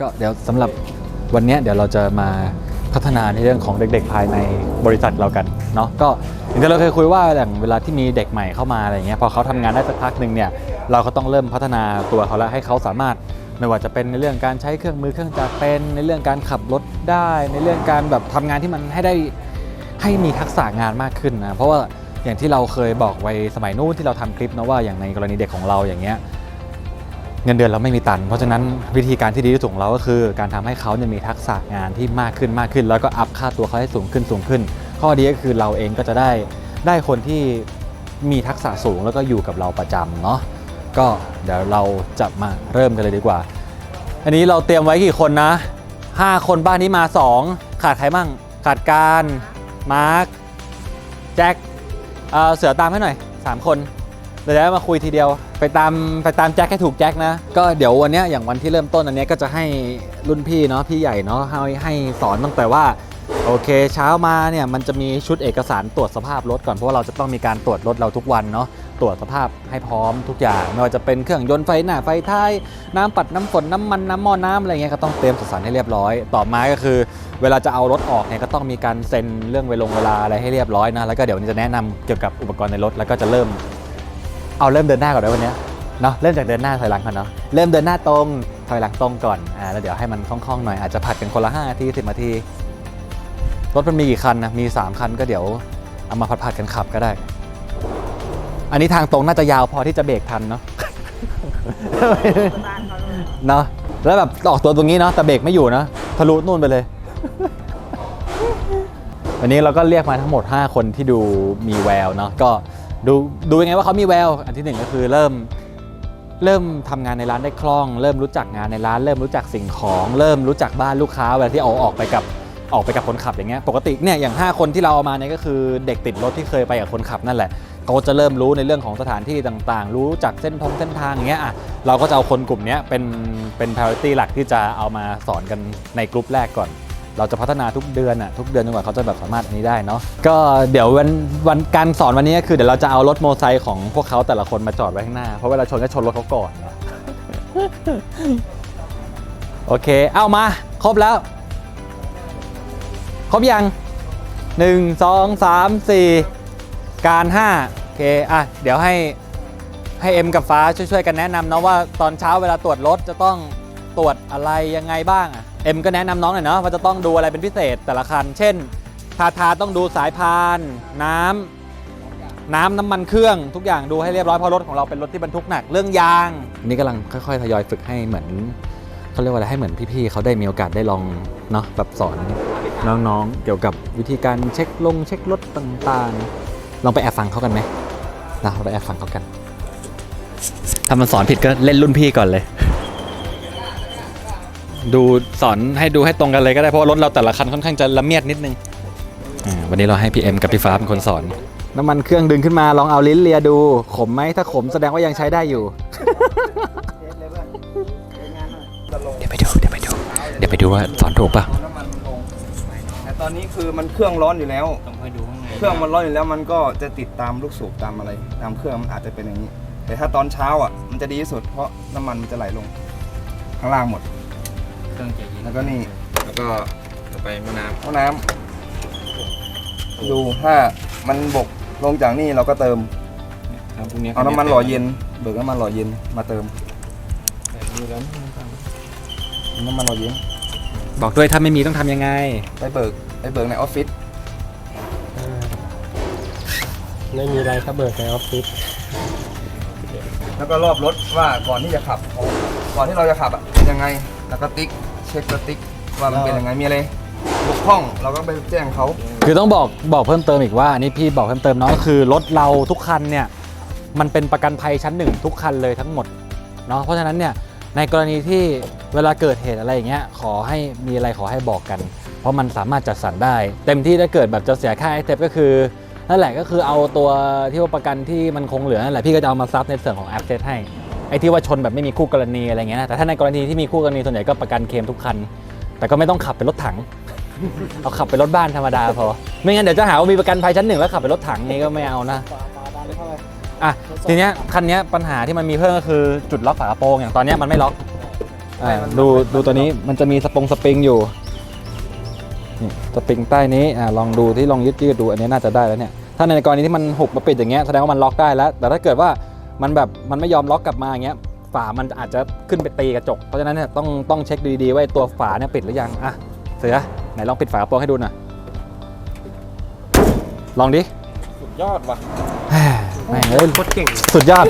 ก็เดี๋ยวสำหรับวันนี้เดี๋ยวเราจะมาพัฒนาในเรื่องของเด็กๆภายในบริษัทเรากันเนาะก็อย่างที่เราเคยคุยว่าอย่างเวลาที่มีเด็กใหม่เข้ามาอะไรเงี้ยพอเขาทำงานได้สักพักหนึ่งเนี่ยเราก็ต้องเริ่มพัฒนาตัวเขาแล้วให้เขาสามารถไม่ว่าจะเป็นในเรื่องการใช้เครื่องมือเครื่องจักรเป็น ในเรื่องการขับรถได้ ในเรื่องการแบบทำงานที่มันให้ได้ให้มีทักษะงานมากขึ้นนะเพราะว่าอย่างที่เราเคยบอกไว้สมัยนู้นที่เราทำคลิปนะว่าอย่างในกรณีเด็กของเราอย่างเงี้ย เงินเดือนเราไม่มีตัน เพราะฉะนั้นวิธีการที่ดีที่สุดของเราก็คือ การทำให้เขาเนี่ยมีทักษะงานที่มากขึ้นมากขึ้น แล้วก็อัพค่าตัวเขาให้สูงขึ้นสูงขึ้น ข้อดีก็คือเราเองก็จะได้ได้คนที่มีทักษะสูงแล้วก็อยู่กับเราประจำเนาะก็เดี๋ยวเราจะมาเริ่มกันเลยดีกว่า อันนี้เราเตรียมไว้กี่คนนะ 5 คนบ้านนี้มา 2 ขาดใครมั่งขาดการมาร์คแจ็คเเสือตามให้หน่อย 3 คน เดี๋ยวจะมาคุยทีเดียว ไปตามไปตามแจ็คให้ถูกแจ็คนะ ก็เดี๋ยววันนี้อย่างวันที่เริ่มต้นอันนี้ก็จะให้รุ่นพี่เนาะพี่ใหญ่เนาะให้ให้สอนตั้งแต่ว่าโอเค เช้ามาเนี่ยมันจะมีชุดเอกสารตรวจสภาพรถก่อนเพราะว่าเราจะต้องมีการตรวจรถเราทุกวันเนาะตรวจสภาพให้พร้อมทุกอย่างไม่ว่าจะเป็นเครื่องยนต์ไฟหน้าไฟท้ายน้ำปัดน้ำฝนน้ำมันน้ำหม้อน้ำอะไรเงี้ยก็ต้องเตรียมเอกสารให้เรียบร้อย ต่อมาก็คือ เวลาจะเอารถออกเนี่ยก็ต้องมีการเซ็นเรื่องเวลงเวลาอะไรให้เรียบร้อยนะแล้วก็เดี๋ยวนนี้จะแนะนำเกี่ยวกับอุปกรณ์ในรถแล้วก็จะเริ่ม เอาเริ่มเดินหน้าก่อนเลยวันนี้เนาะเริ่มจากเดินหน้าถอยหลังก่อนเนาะเริ่มเดินหน้าตรงถอยหลังตรงก่อนอ่าแล้วเดี๋ยวให้มันคล่องๆหน่อยอาจจะผัดกันคนละ5นาที10นาทีรถมันมีกี่คันนะมี 3 คันก็เดี๋ยวเอามาผัดๆกันขับก็ได้ อันนี้ทางตรงน่าจะยาวพอที่จะเบรกทันเนาะเนาะแล้วแบบออกตัวตรงนี้เนาะแต่เบรกไม่อยู่นะทะลุนู่นไปเลย วันนี้เราก็เรียกมาทั้งหมด 5 คนที่ดูมีแววเนาะก็ ดูดูยังไงว่าเขามีแววอันที่หนึ่งก็คือเริ่มเริ่มทำงานในร้านได้คล่อง เริ่มรู้จักงานในร้าน เริ่มรู้จักสิ่งของ เริ่มรู้จักบ้านลูกค้าเวลาที่เอาออกไปกับออกไปกับคนขับอย่างเงี้ยปกติเนี่ยอย่าง 5 คนที่เราเอามาเนี่ยก็คือเด็กติดรถที่เคยไปกับคนขับนั่นแหละเขาจะเริ่มรู้ในเรื่องของสถานที่ต่างๆ รู้จักเส้นทงเส้นทางอย่างเงี้ยอะเราก็จะเอาคนกลุ่มนี้เป็นเป็น priority หลักที่จะเอามาสอนกันในกลุ่มแรกก่อน เราจะพัฒนาทุกเดือนอะทุกเดือนจนกว่าเขาจะแบบสามารถอันนี้ได้เนาะก็เดี๋ยววันวันการสอนวันนี้ก็คือเดี๋ยวเราจะเอารถโมอไซค์ของพวกเขาแต่ละคนมาจอดไว้ข้างหน้า เพราะเวลาชนก็ชนรถเขาก่อนเนาะโอเค เอามา ครบแล้ว ครบยัง1 2 3 4การ5โอเค อะ เดี๋ยวให้ให้เอ็มกับฟ้าช่วยๆกันแนะนำเนาะว่าตอนเช้าเวลาตรวจรถจะต้องตรวจอะไรยังไงบ้างอะ เอ็มก็แนะนำน้องหน่อยเนาะว่าจะต้องดูอะไรเป็นพิเศษแต่ละคัน เช่น ทาทาต้องดูสายพาน น้ำน้ำน้ำมันเครื่องทุกอย่างดูให้เรียบร้อยเพราะรถของเราเป็นรถที่บรรทุกหนักเรื่องยางนี่กำลังค่อยๆทยอยฝึกให้เหมือนเขาเรียกว่าอะไรให้เหมือนพี่ๆเขาได้มีโอกาสได้ลองเนาะแบบสอนน้องๆเกี่ยวกับวิธีการเช็คลงเช็ครถต่างๆ ลองไปแอบฟังเขากันไหมนะเราไปแอบฟังเขากัน ถ้ามันสอนผิดก็เล่นรุ่นพี่ก่อนเลย ดูสอนให้ดูให้ตรงกันเลยก็ได้เพราะว่ารถเราแต่ละคันค่อนข้างจะละเมียดนิดนึงอ่าวันนี้เราให้พี่เอ็มกับพี่ฟ้าเป็นคนสอน น้ำมันเครื่องดึงขึ้นมาลองเอาลิ้นเลียดู ขมไหมถ้าขมแสดงว่ายังใช้ได้อยู่ เดี๋ยวไปดูเดี๋ยวไปดูเดี๋ยวไปดูว่าสอนถูกป่ะน้ำมันลงแต่ตอนนี้คือมันเครื่องร้อนอยู่แล้ว ต้องไปดูข้างในเครื่องมันร้อนอยู่แล้วมันก็จะติดตามลูกสูบตามอะไร ตามเครื่องมันอาจจะเป็นอย่างนี้ แต่ถ้าตอนเช้าอะมันจะดีที่สุดเพราะน้ำมันมันจะไหลลง ข้างล่างหมดเค รื่องจะเย็นแล้วก็นี่แล้วก็ต่อไปมะนาวห้องน้ำดูถ้ามันบกลงจากนี่เราก็เติมครับพวกนี้เอาน้ำมันหล่อเย็น เบิกน้ำมันหล่อเย็นมาเติมแบบนี้แล้วน้ำมันหล่อเย็น บอกด้วยถ้าไม่มีต้องทำยังไง ไปเบิกไปเบิกในออฟฟิศไม่มีอะไรครับเบิกในออฟฟิศแล้วก็รอบรถว่าก่อนที่จะขับ ก่อนที่เราจะขับอะเป็นยังไง แล้วก็ติ๊ก เช็คตัวติ๊กว่ามันเป็นยังไงมีอะไรบกพร่องเราก็ไปแจ้งเขา คือต้องบอกบอกเพิ่มเติมอีกว่าอันนี้พี่บอกเพิ่มเติมเนาะก็คือรถเราทุกคันเนี่ยมันเป็นประกันภัยชั้นหนึ่งทุกคันเลยทั้งหมดเนาะเพราะฉะนั้นเนี่ยในกรณีที่เวลาเกิดเหตุอะไรอย่างเงี้ยขอให้มีอะไรขอให้บอกกัน เพราะมันสามารถจัดสรรได้ เต็มที่ถ้าเกิดแบบจะเสียค่าไอเทปก็คือนั่นแหละก็คือเอาตัวที่ว่าประกันที่มันคงเหลือนั่นแหละพี่ก็จะเอามาซับในส่วนของแอปเซตให้ ไอ้ที่ว่าชนแบบไม่มีคู่กรณีอะไรเงี้ยนะแต่ถ้าในกรณีที่มีคู่กรณีส่วนใหญ่ก็ประกันเคลมทุกคัน แต่ก็ไม่ต้องขับเป็นรถถัง เอาขับไปรถบ้านธรรมดาพอ ไม่งั้นเดี๋ยวจะหาว่ามีประกันภัยชั้นหนึ่งแล้วขับไปรถถังนี้ก็ไม่เอานะอะทีเนี้ยคันเนี้ยปัญหาที่มันมีเพิ่มก็คือจุดล็อกฝากระโปรงอย่างตอนเนี้ยมันไม่ล็อกอ่าดูดูตัวนี้มันจะมีสปงสปริงอยู่นี่สปริงใต้นี้อ่าลองดูที่ลองยืดยืดดูอันนี้น่าจะได้แล้วเนี่ยถ้าในกรณีที่มันหุบมาปิดอย่างเงี้ยแสดงว่ามันล็อกได้แล้ว แต่ถ้าเกิดว่า มันแบบมันไม่ยอมล็อกกลับมาอย่างเงี้ยฝามันอาจจะขึ้นไปตีกระจก เพราะฉะนั้นเนี่ยต้องต้องเช็คดีๆว่าไอ้ตัวฝาเนี่ยปิดหรือยังอะเสือไหนลองปิดฝากระโปรงให้ดูหน่อยลองดิสุดยอดว่ะแม่งเอ้ยโคตรเก่งสุดยอด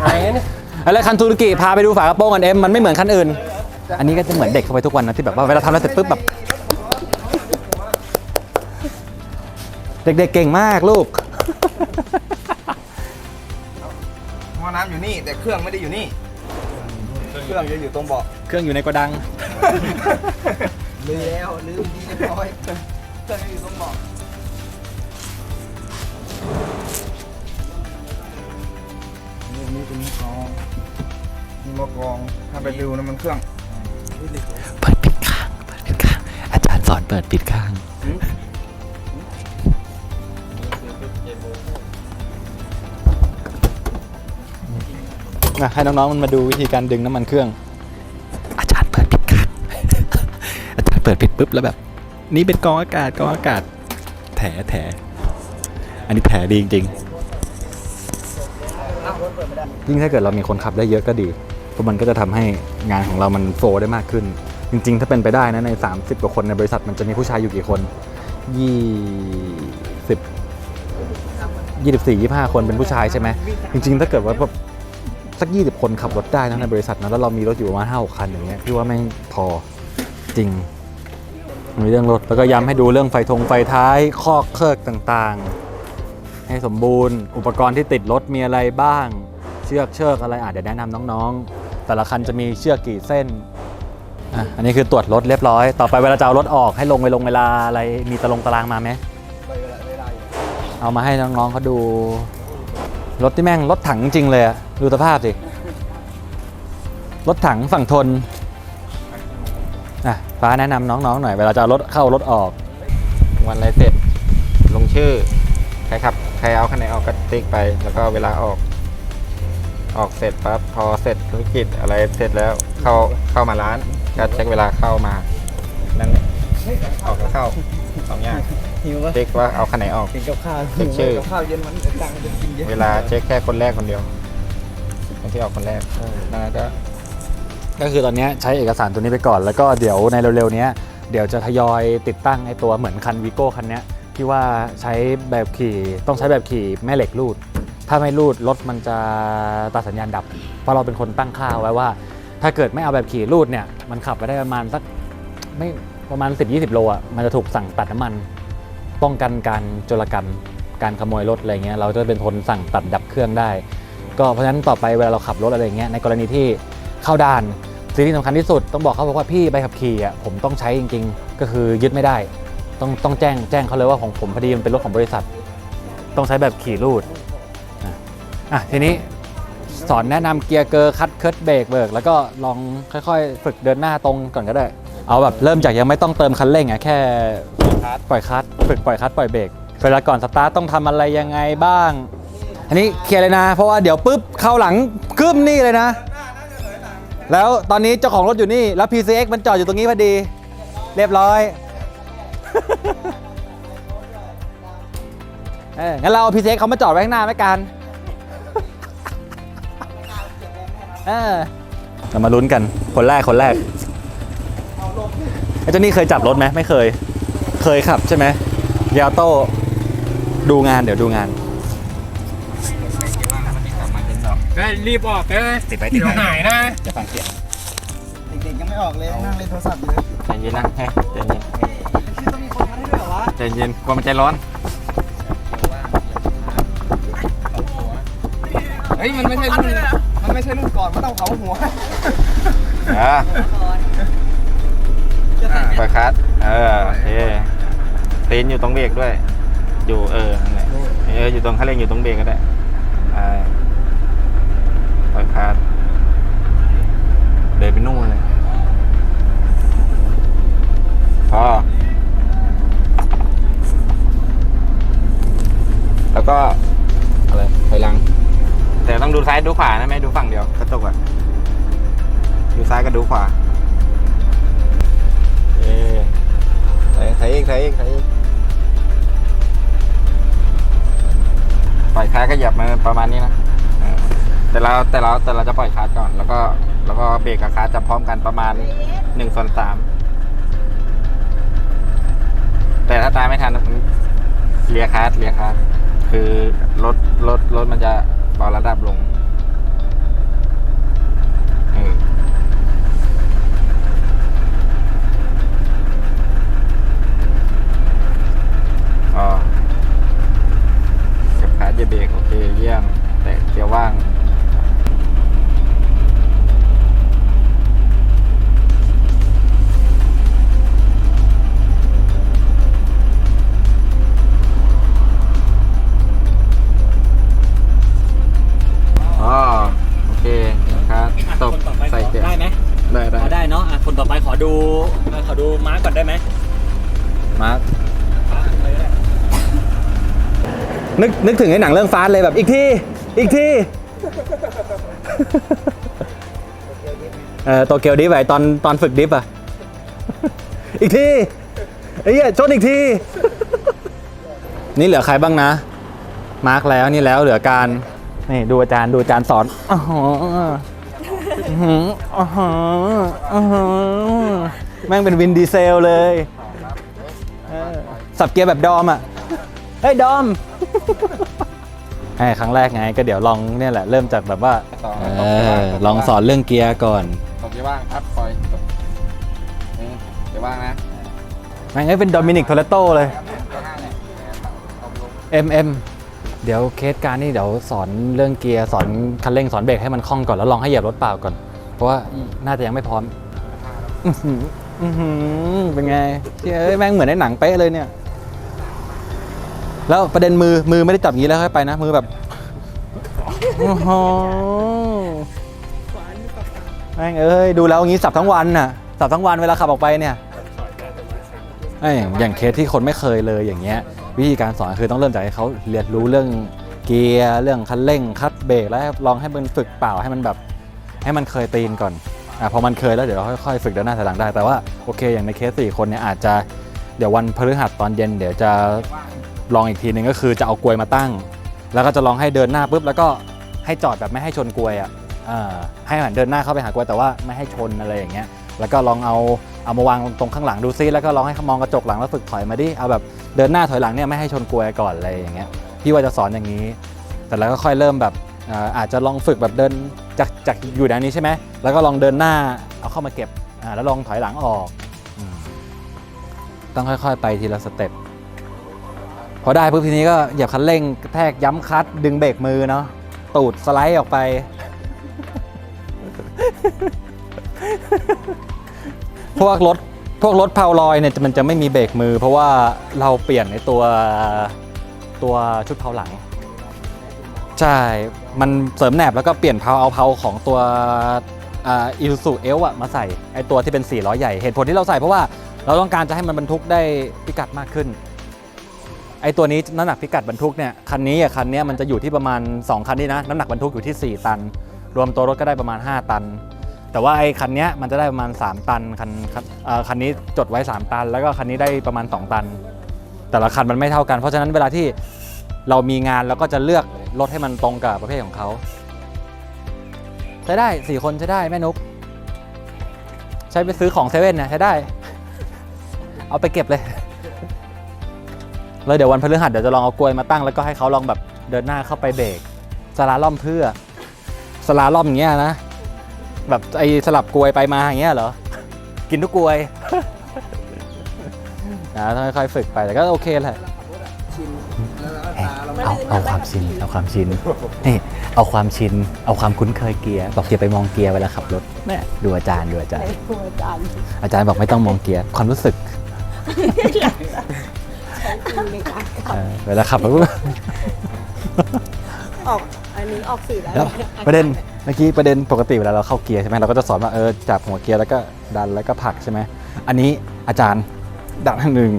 อะไรเนี่ยอะไรคันทูรุกิพาไปดูฝากระโปรงกันเอ็มมันไม่เหมือนคันอื่น อันนี้ก็จะเหมือนเด็กเข้าไปทุกวันนะที่แบบว่าเวลาทำแล้วเสร็จปุ๊บแบบ เด็กๆเก่งมากลูก หม้อน้ำอยู่นี่ แต่เครื่องไม่ได้อยู่นี่ เครื่องจะอยู่ตรงเบาะ เครื่องอยู่ในโกดัง ลืมแล้วลืมที่เรียบร้อยเครื่องจะอยู่ตรงเบาะนี่นี่เป็นหม้อกรองนี่หม้อกรองถ้าไปดูนะมันเครื่อง เปิดปิดข้าง เปิดปิดข้าง อาจารย์สอนเปิดปิดข้าง ให้น้องๆมันมาดูวิธีการดึงน้ำมันเครื่อง อาจารย์เปิดปิดข้างอาจารย์เปิดปิดปุ๊บแล้วแบบ นี่เป็นกองอากาศกองอากาศ แถแถอันนี้แถดีจริงๆยิ่งถ้าเกิดเรามีคนขับได้เยอะก็ดี เพราะมันก็จะทำให้งานของเรามันโฟลว์ได้มากขึ้น จริง ๆ ถ้าเป็นไปได้นะใน 30 กว่าคนในบริษัทมันจะมีผู้ชายอยู่กี่คน20 24 25คนเป็นผู้ชายใช่ไหมจริง ๆ ถ้าเกิดว่าแบบ สัก 20 คนขับรถได้นะในบริษัทนะแล้วเรามีรถอยู่ประมาณ5 6คันอย่างเงี้ยพี่ว่าไม่งพอจริงมีเรื่องรถแล้วก็ย้ำให้ดูเรื่องไฟทงไฟท้ายคอกเครือกต่างๆ ให้สมบูรณ์ อุปกรณ์ที่ติดรถมีอะไรบ้าง เชือกเชือกอะไรอาจจะเดี๋ยวแนะนำน้องๆ แต่ละคันจะมีเชือกกี่เส้นอะอันนี้คือตรวจรถเรียบร้อย ต่อไปเวลาจะเอารถออกให้ลงไปลงเวลาอะไรมีตารางตารางมาไหมเอามาให้น้องๆเขาดู รถที่แม่งรถถังจริงเลยอะดูสภาพสิ รถถังฝั่งทน อะฟ้าแนะนำน้องๆหน่อย เวลาจะเอารถเข้ารถออก วันอะไรเสร็จ ลงชื่อ ใครขับ ใครเอาคันไหนออกก็ติ๊กไป แล้วก็เวลาออก ออกเสร็จปั๊บพอเสร็จธุรกิจอะไรเสร็จแล้ว เข้าเข้ามาร้านก็เช็คเวลาเข้ามา นั่นแหละออกแล้วเข้าสองอย่าง หิวปะเช็คว่าเอาคันไหนออก กินกับข้าวเช็คชื่อ กับข้าวเย็นมันตังค์จะกินเยอะเวลาเช็คแค่คนแรกคนเดียวคนที่ออกคนแรกนั่นก็ ก็คือตอนเนี้ยใช้เอกสารตัวนี้ไปก่อน แล้วก็เดี๋ยวในเร็วๆเนี้ยเดี๋ยวจะทยอยติดตั้งไอ้ตัวเหมือนคันวีโก้คันเนี้ยที่ว่าใช้แบบขี่ต้องใช้แบบขี่แม่เหล็กรูด ถ้าไม่รูดรถมันจะตัดสัญญาณดับ เพราะเราเป็นคนตั้งค่าไว้ว่า ถ้าเกิดไม่เอาแบบขี่รูดเนี่ยมันขับไปได้ประมาณสักไม่ประมาณ 10-20 โลอะมันจะถูกสั่งตัดน้ำมัน ป้องกันการโจรกรรม การขโมยรถอะไรเงี้ยเราจะเป็นคนสั่งตัดดับเครื่องได้ ก็เพราะฉะนั้นต่อไปเวลาเราขับรถอะไรเงี้ยในกรณีที่เข้าด่านสิ่งที่สำคัญที่สุดต้องบอกเขาบอกว่าพี่ใบขับขี่อะผมต้องใช้จริง ๆ ก็คือยึดไม่ได้ ต้องต้องแจ้งแจ้งเขาเลยว่าของผมพอดีมันเป็นรถของบริษัท ต้องใช้แบบขี่รูดอะอะทีนี้สอนแนะนำเกียร์เกอร์คัดเคิร์ดเบรกเบิกแล้วก็ลองค่อยๆ ฝึกเดินหน้าตรงก่อนก็ได้ เอาแบบเริ่มจากยังไม่ต้องเติมคันเร่งอะแค่ปล่อยคลัตช์ฝึกปล่อยคลัตช์ปล่อยเบรกเวลาก่อนสตาร์ทต้องทำอะไรยังไงบ้าง อันนี้เคลียร์เลยนะ เพราะว่าเดี๋ยวปุ๊บเข้าหลังกึ้มนี่เลยนะ แล้วตอนนี้เจ้าของรถอยู่นี่ แล้ว PCX มันจอดอยู่ตรงนี้พอดี เรียบร้อยเอองั้นเราเอา PCX เขามาจอดไว้ข้างหน้าไหมกันเออเรามาลุ้นกัน คนแรกคนแรก ไอ้เจ้านี่เคยจับรถไหมไม่เคย เคยขับใช่ไหมยาโต้ดูงานเดี๋ยวดูงานได้รีบออกเลยติดไปติดไปหายนะจะฟังเสียงเด็กๆยังไม่ออกเลยนั่งเล่นโทรศัพท์อยู่เลยใจเย็นนะให้ใจเย็นต้องมีคนมาให้ด้วยเหรอวะใจเย็นกลัวมันใจร้อนเฮ้ยมันไม่ใช่รุ่นมันไม่ใช่รุ่นก่อนมันต้องเผาหัวเออ ปล่อยคลัดเออโอเคตีนอยู่ตรงเบรกด้วย อยู่เออนั่นแหละเอออยู่ตรงคันเร่งอยู่ตรงเบรกก็ได้อ่าปล่อยคลัดเดินไปนู่นเลยพอแล้วก็อะไรถอยหลัง แต่ต้องดูซ้ายดูขวานะไม่ดูฝั่งเดียวก็ดูขวา ประมาณนี้นะเออแต่เราแต่เราแต่เราจะปล่อยคาร์ก่อน แล้วก็แล้วก็เบรกกับคาร์จะพร้อมกันประมาณหนึ่งส่วนสามแต่ถ้าตามไม่ทันผมเลียคาร์เลียคาร์คือรถรถรถมันจะเบาระดับลงเออ อ๋อ กับขาเจเบรกโอเคเยี่ยม แต่เกียร์ว่าง นึกนึกถึงไอ้หนังเรื่องฟาสเลยแบบอีกที อีกที เออโตเกียวดิฟไปตอนตอนฝึกดิฟอะอีกทีไอ้เหี้ยชนอีกที นี่เหลือใครบ้างนะ มาร์กแล้วนี่แล้วเหลือการ นี่ดูอาจารย์ดูอาจารย์สอนอ๋ออ๋ออ๋อแม่งเป็นวินดีเซลเลย สับเกียร์แบบดอมอะ เฮ้ย ดอม ให้ครั้งแรกไงก็เดี๋ยวลองเนี่ยแหละเริ่มจากแบบว่าต่อเอตบเกียร์ว่างอลองสอนเรื่องเกียร์ก่อนตบเกียร์ว่างครับปล่อยตบนี่เกียร์ว่างนะแม่งเอ้ยเป็นโดมินิกโทเลโตเลยเกียร์ห้าเนี่ยตบลง M M เดี๋ยวเคสการนี่เดี๋ยวสอนเรื่องเกียร์สอนคันเร่งสอนเบรกให้มันคล่องก่อนแล้วลองให้เหยียบรถเปล่าก่อน เพราะว่าน่าจะยังไม่พร้อมอื้อหืออื้อหือเป็นไงเชี่ยเอ้ยแม่งเหมือนในหนังเป๊ะเลยเนี่ย แล้วประเด็นมือมือไม่ได้จับอย่างนี้แล้วค่อยไปนะ มือแบบโอ้โหแม่งเอ้ยดูแล้วอย่างนี้สับทั้งวันน่ะสับทั้งวันเวลาขับออกไปเนี่ยไอ้อย่างอย่างเคสที่คนไม่เคยเลยอย่างเงี้ย วิธีการสอนคือต้องเริ่มจากให้เขาเรียนรู้เรื่องเกียร์เรื่องคันเร่งคัดเบรกแล้วลองให้มันฝึกเปล่าให้มันแบบให้มันเคยตีนก่อนอะพอมันเคยแล้วเดี๋ยวเราค่อยๆฝึกเดินหน้าถอยหลังได้แต่ว่าโอเคอย่างในเคสสี่คนเนี่ยอาจจะเดี๋ยววันพฤหัสตอนเย็นเดี๋ยวจะ ลองอีกทีหนึ่งก็คือจะเอากลวยมาตั้ง แล้วก็จะลองให้เดินหน้าปุ๊บแล้วก็ให้จอดแบบไม่ให้ชนกลวยอะอ่าให้หันเดินหน้าเข้าไปหากลวยแต่ว่าไม่ให้ชนอะไรอย่างเงี้ยแล้วก็ลองเอาเอามาวางตรงข้างหลังดูซิแล้วก็ลองให้เขามองกระจกหลังแล้วฝึกถอยมาดิเอาแบบเดินหน้าถอยหลังเนี่ยไม่ให้ชนกลวยก่อนอะไรอย่างเงี้ยพี่ว่าจะสอนอย่างนี้ แต่แล้วก็ค่อยเริ่มแบบอาจจะลองฝึกแบบเดินจากจากอยู่แนวนี้ใช่ไหมแล้วก็ลองเดินหน้าเอาเข้ามาเก็บอ่าแล้วลองถอยหลังออก ต้องค่อยๆ ไปทีละสเต็ป พอได้ปุ๊บทีนี้ก็เหยียบคันเร่งกระแทกย้ำคลัตช์ดึงเบรกมือเนาะตูดสไลด์ออกไป พวกรถพวกรถเพาลอยเนี่ยมันจะไม่มีเบรกมือ เพราะว่าเราเปลี่ยนในตัวตัวชุดเพาหลัง ใช่ มันเสริมแหนบแล้วก็เปลี่ยนเพาเอาเพาของตัวอิลซูเอลอะมาใส่ไอตัวที่เป็น400ใหญ่เหตุผลที่เราใส่เพราะว่าเราต้องการจะให้มันบรรทุกได้พิกัดมากขึ้น ไอตัวนี้น้ำหนักพิกัดบรรทุกเนี่ยคันนี้อะคันเนี้ยมันจะอยู่ที่ประมาณ 2 คันนี้นะน้ำหนักบรรทุกอยู่ที่ 4 ตัน รวมตัวรถก็ได้ประมาณ 5 ตัน แต่ว่าไอ้คันเนี้ยมันจะได้ประมาณ 3 ตันคันคันเอ่อคันนี้จดไว้ 3 ตัน แล้วก็คันนี้ได้ประมาณ 2 ตัน แต่ละคันมันไม่เท่ากัน เพราะฉะนั้นเวลาที่เรามีงานเราก็จะเลือกรถให้มันตรงกับประเภทของเขาใช้ได้4คนใช้ได้แม่นุกใช้ไปซื้อของเซเว่นนะใช้ได้ เอาไปเก็บเลย เลยเดี๋ยววันพฤหัสเดี๋ยวจะลองเอากลวยมาตั้งแล้วก็ให้เขาลองแบบเดินหน้าเข้าไปเบรกสลาล่อมเพื่อสลาล่อมอย่างเงี้ยนะแบบไอ้สลับกลวยไปมาอย่างเงี้ยเหรอ กินทุกกลวยนะต้องค่อยๆฝึกไปแต่ก็โอเคแหละเอาเอาความชินเอาความชินนี่เอาความชิน เอาความคุ้นเคยเกียร์บอกอย่าไปมองเกียร์เวลาขับรถแม่ดูอาจารย์ดูอาจารย์อาจารย์อาจารย์บอกไม่ต้องมองเกียร์ความรู้สึก ใช้จริงในการขับเออเวลาขับแล้วออกอันนี้ออกสื่อได้แล้วไหมประเด็นเมื่อกี้ประเด็นปกติเวลาเราเข้าเกียร์ใช่ไหมเราก็จะสอนว่าเออจับหัวเกียร์แล้วก็ดันแล้วก็ผลักใช่ไหมอันนี้อาจารย์ดันหนึ่ง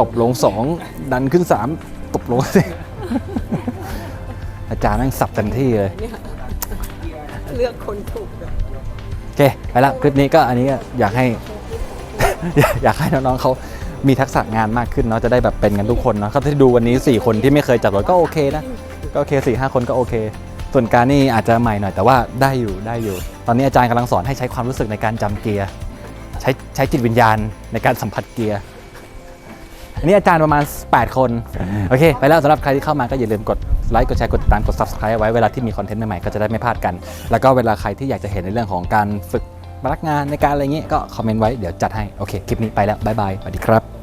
ตบลงสองดันขึ้นสามตบลงสี่อาจารย์แม่งสับเต็มที่เลยเนี่ยเลือกคนถูกเลยโอเคไปไปละคลิปนี้ก็อันนี้ก็อยากให้ อยากอยากให้น้องๆเขา มีทักษะงานมากขึ้นเนาะจะได้แบบเป็นกันทุกคนเนาะก็ที่ดูวันนี้ 4 คนที่ไม่เคยจับรถก็โอเคนะก็โอเค4ี่ห้าคนก็โอเค ส่วนการนี่อาจจะใหม่หน่อยแต่ว่าได้อยู่ได้อยู่ ตอนนี้อาจารย์กำลังสอนให้ใช้ความรู้สึกในการจำเกียร์ใช้ใช้จิตวิญญาณในการสัมผัสเกียร์อันนี้อาจารย์ประมาณ 8 คน โอเค ไปแล้วสำหรับใครที่เข้ามาก็อย่าลืมกดไลค์กดแชร์กดติดตามกด subscribe เอาไว้เวลาที่มีคอนเทนต์ใหม่ๆก็จะได้ไม่พลาดกัน แล้วก็เวลาใครที่อยากจะเห็นในเรื่องของการฝึก พนักงานในการอะไรเงี้ยก็คอมเมนต์ไว้เดี๋ยวจัดให้โอเคคลิปนี้ไปแล้วบ๊ายบายสวัสดีครับ